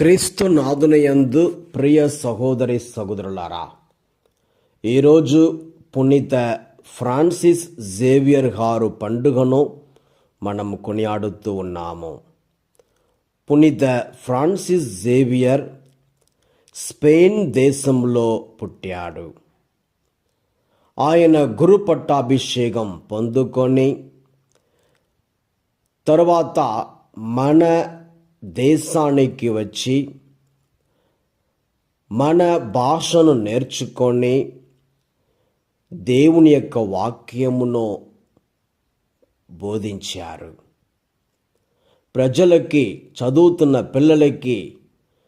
క్రీస్తు నాదునయందు ప్రియ సహోదరి సహోదరులారా ఈరోజు పునీత ఫ్రాన్సిస్ జేవియర్ గారు పండుగను మనం కొనియాడుతూ ఉన్నాము. పునీత ఫ్రాన్సిస్ జేవియర్ స్పెయిన్ దేశంలో పుట్టాడు. ఆయన గురు పట్టాభిషేకం పొందుకొని తరువాత మన దేశానికి వచ్చి మన భాషను నేర్చుకొని దేవుని యొక్క వాక్యమును బోధించారు. ప్రజలకి చదువుతున్న పిల్లలకి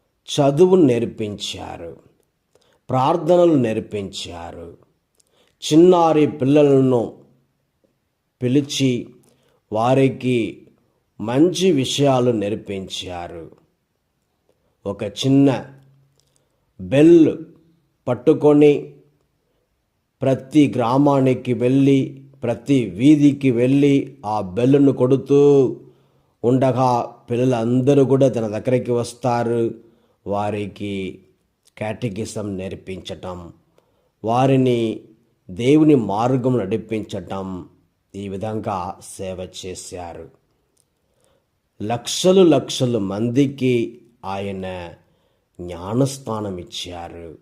చదువు నేర్పించారు. ప్రార్థనలు నేర్పించారు. చిన్నారి పిల్లలను పిలిచి వారికి మంచి విషయాలు నేర్పించారు. ఒక చిన్న బెల్ పట్టుకొని ప్రతి గ్రామానికి వెళ్ళి ప్రతి వీధికి వెళ్ళి ఆ బెల్లును కొడుతూ ఉండగా పిల్లలందరూ కూడా తన దగ్గరికి వస్తారు. వారికి క్యాటగిజం నేర్పించటం వారిని దేవుని మార్గం నడిపించటం ఈ విధంగా సేవ చేశారు. లక్షలు లక్షలు మందికి ఆయన జ్ఞానస్థానం ఇచ్చారు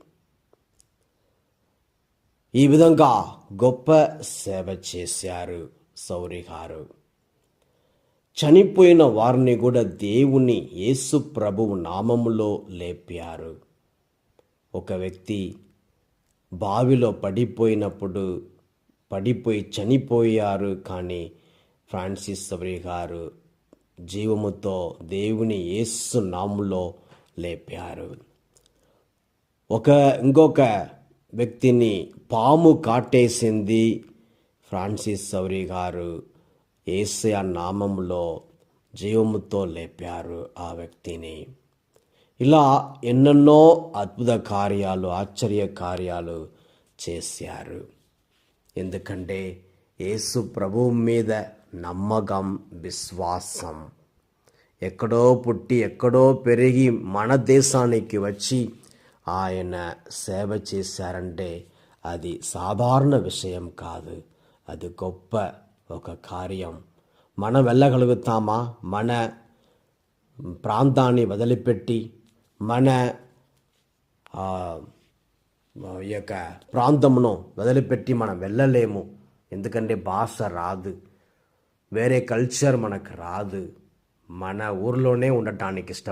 ఈ విధంగా గొప్ప సేవ చేశారు సౌరి గారు చనిపోయిన వారిని కూడా దేవుని యేసు ప్రభువు నామములో లేపారు. ఒక వ్యక్తి బావిలో పడిపోయినప్పుడు పడిపోయి చనిపోయారు కానీ ఫ్రాన్సిస్ సౌరి గారు జీవముతో దేవుని యేసు నాములో లేపారు. ఒక ఇంకొక వ్యక్తిని పాము కాటేసింది ఫ్రాన్సిస్ సౌరి గారు. ఏసయ నామంలో జీవముతో లేపారు ఆ వ్యక్తిని. ఇలా ఎన్నెన్నో అద్భుత కార్యాలు ఆశ్చర్య కార్యాలు చేశారు. ఎందుకంటే యేసు ప్రభువు మీద నమ్మకం విశ్వాసం. ఎక్కడో పుట్టి ఎక్కడో పెరిగి మన దేశానికి వచ్చి ఆయన సేవ చేశారంటే అది సాధారణ విషయం కాదు. అది గొప్ప ఒక కార్యం. మనం వెళ్ళగలుగుతామా? మన ప్రాంతాన్ని వదిలిపెట్టి మన ఈ యొక్క ప్రాంతమును వదిలిపెట్టి మనం వెళ్ళలేము. ఎందుకంటే భాష రాదు. వేరే కల్చర్ మనకు రాదు. మన ఊర్లోనే ఉండటానికి ఇష్ట